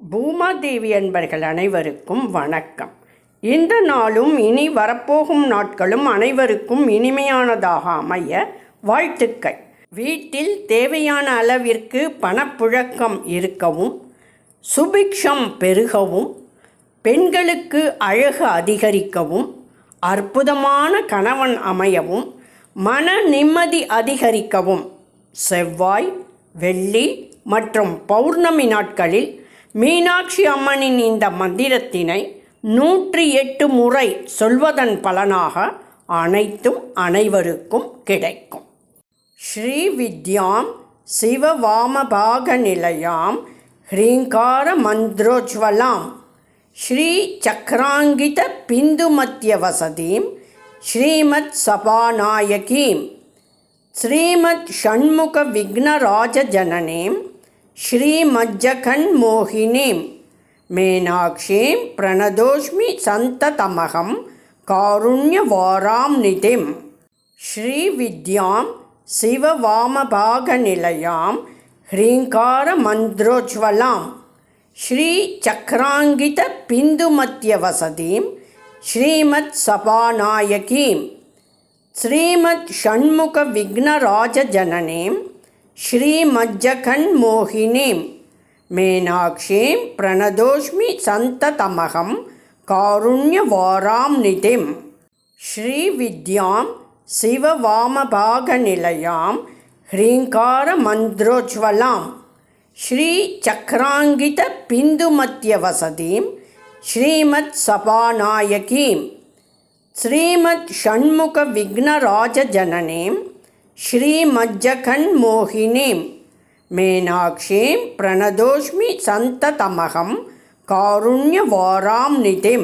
பூமாதேவி அன்பர்கள் அனைவருக்கும் வணக்கம். இந்த நாளும் இனி வரப்போகும் நாட்களும் அனைவருக்கும் இனிமையானதாக அமைய வாழ்த்துக்கள். வீட்டில் தேவையான அளவிற்கு பணப்புழக்கம் இருக்கவும் சுபிக்ஷம் பெருகவும் பெண்களுக்கு அழகு அதிகரிக்கவும் அற்புதமான கணவன் அமையவும் மன நிம்மதி அதிகரிக்கவும் செவ்வாய் வெள்ளி மற்றும் பௌர்ணமி நாட்களில் மீனாட்சி அம்மனின் இந்த மந்திரத்தினை நூற்றி எட்டு முறை சொல்வதன் பலனாக அனைத்தும் அனைவருக்கும் கிடைக்கும். ஸ்ரீ வித்யாம் சிவவாமபாக நிலையாம் ஹ்ரீங்கார மந்திரோஜ்வலாம் ஸ்ரீ சக்ராங்கித பிந்துமத்திய வசதிம் ஸ்ரீமத் சபாநாயகீம் ஸ்ரீமத் ஷண்முக விக்னராஜ ஜனனேம் श्रीमज्जकन्मोहिनीं मेनाक्षीं प्रणदोष्मि सन्ततमहं कारुण्यवारां निधिं श्रीविद्यां शिववामभागनिलयां ह्रीङ्कारमन्त्रोज्ज्वलां श्रीचक्राङ्गितबिन्दुमत्यवसतिं श्रीमत्सभानायकीं श्रीमत् षण्मुखविघ्नराजजननीं श्रीमज्जकन्मोहिनीं मेनाक्षीं प्रणदोष्मि सन्ततमहं कारुण्यवारां निधिं श्रीविद्यां शिववामभागनिलयां ह्रीङ्कारमन्त्रोज्ज्वलां श्रीचक्राङ्गितबिन्दुमत्यवसतिं श्रीमत्सभानायकीं श्रीमत् षण्मुखविघ्नराजजननीं श्रीमज्जकन्मोहिनीं मेनाक्षीं प्रणदोष्मि सन्ततमहं कारुण्यवारां निधिं